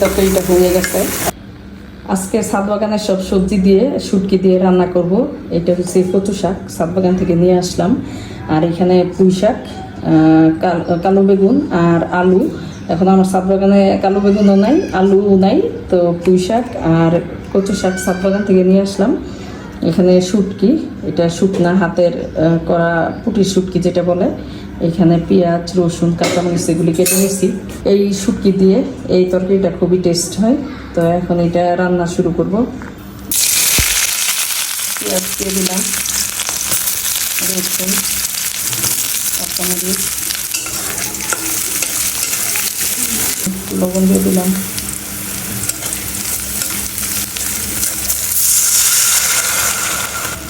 তরকারিটা হয়ে গেছে। আজকে সাত বাগানের সব সবজি দিয়ে, শুটকি দিয়ে রান্না করব। এটা হচ্ছে কচু শাক সাত বাগান থেকে নিয়ে আসলাম। আর এখানে পুঁই শাক কালো বেগুন আর আলু। এখন আমার সাত বাগানে কালো বেগুনও নাই, আলুও নাই। তো পুঁই শাক আর কচু শাক সাত বাগান থেকে নিয়ে আসলাম। এখানে শুটকি, এটা শুকনা হাতের করা পুটির শুটকি যেটা বলে, এখানে পেঁয়াজ, রসুন, কাঁচামরিচ এগুলি কেটে নিয়েছি। এই শুটকি দিয়ে এই তরকারিটা খুবই টেস্ট হয়। তো এখন এটা রান্না শুরু করব। পেঁয়াজ দিয়ে দিলাম, রসুন, কাঁচামরিচ, লবণ দিয়ে দিলাম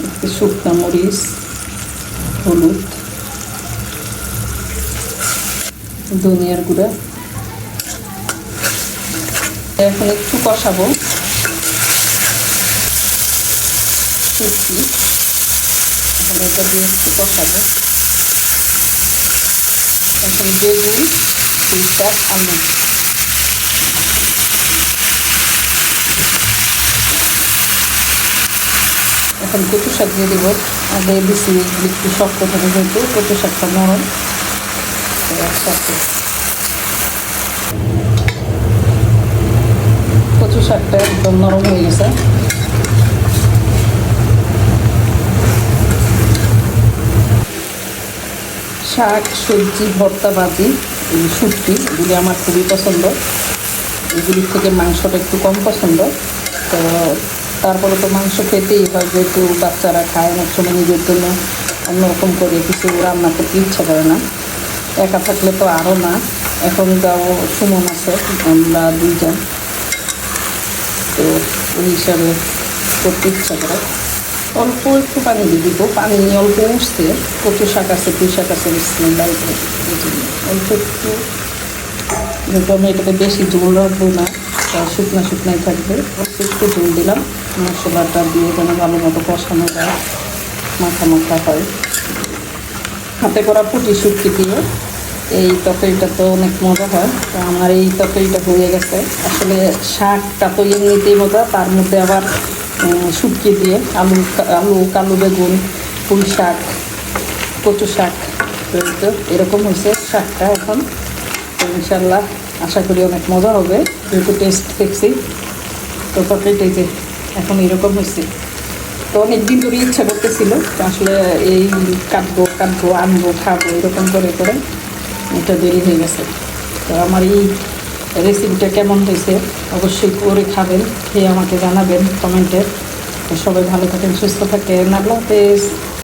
একটু শুকনা মরিচ, হলুদ, ধনিয়ার গুঁড়া। এখন একটু কষাবো। এখন এটা দিয়ে একটু কষাবো। এখন বেগুন পুঁই শাক আলু এখন কচু শাক দিয়ে দেবো। আগে বেশি একটু শক্ত থাকে যেহেতু কচু শাকটা নরম। কচু শাকটা একদম নরম হয়ে গেছে। শাক, সবজি, ভর্তা, ভাজি, এই এগুলি আমার খুবই পছন্দ। এগুলির থেকে মাংসটা একটু কম পছন্দ। তো তারপরে তো মাংস খেতেই হয়, যেহেতু বাচ্চারা খায় অনেক সময় নিজের জন্য অন্যরকম করে কিছু রান্না করতে ইচ্ছা করে না। একা থাকলে তো আরও না। এখন যাও, সুমন আছে, আমরা দুইজন। তো ওই হিসাবে করতে ইচ্ছা করে। অল্প একটু পানি দিয়ে দিব। পানি অল্প উঠছে। কচু শাক আছে, পুঁই শাক আছে অল্প একটু। এটাতে বেশি ঝোল রাখব না। শুকনা শুকনাই থাকবে। একটু ঝোল দিলাম, মশলাটা দিয়ে যেন ভালো মতো কষানো যায়, মাখা মাখা হয়। হাতে করা পুটি শুটকি দিয়ে, এই তরকারিটা তো অনেক মজা হয়। তো আমার এই তরকারিটা হয়ে গেছে। আসলে শাকটা তো এমনিতেই মজা, তার মধ্যে আবার শুটকি দিয়ে আলু আলু, কালো বেগুন, পুঁই শাক, কচু শাক এরকম হয়েছে শাকটা এখন। ইনশাল্লাহ আশা করি অনেক মজা হবে, যেহেতু টেস্ট দেখছি। তো তরকারিটাই যে এখন এরকম হয়েছে। তো অনেক দিন ধরে ইচ্ছা করতেছিল আসলে এই কাটবো কাটবো, আনব, খাব, এরকম করে করে। এটা দেরি হয়ে গেছে। তো আমার এই রেসিপিটা কেমন হয়েছে অবশ্যই করে খাবেন, খেয়ে আমাকে জানাবেন কমেন্টে সবাই ভালো থাকেন, সুস্থ থাকেন। আল্লাহ হাফেজ।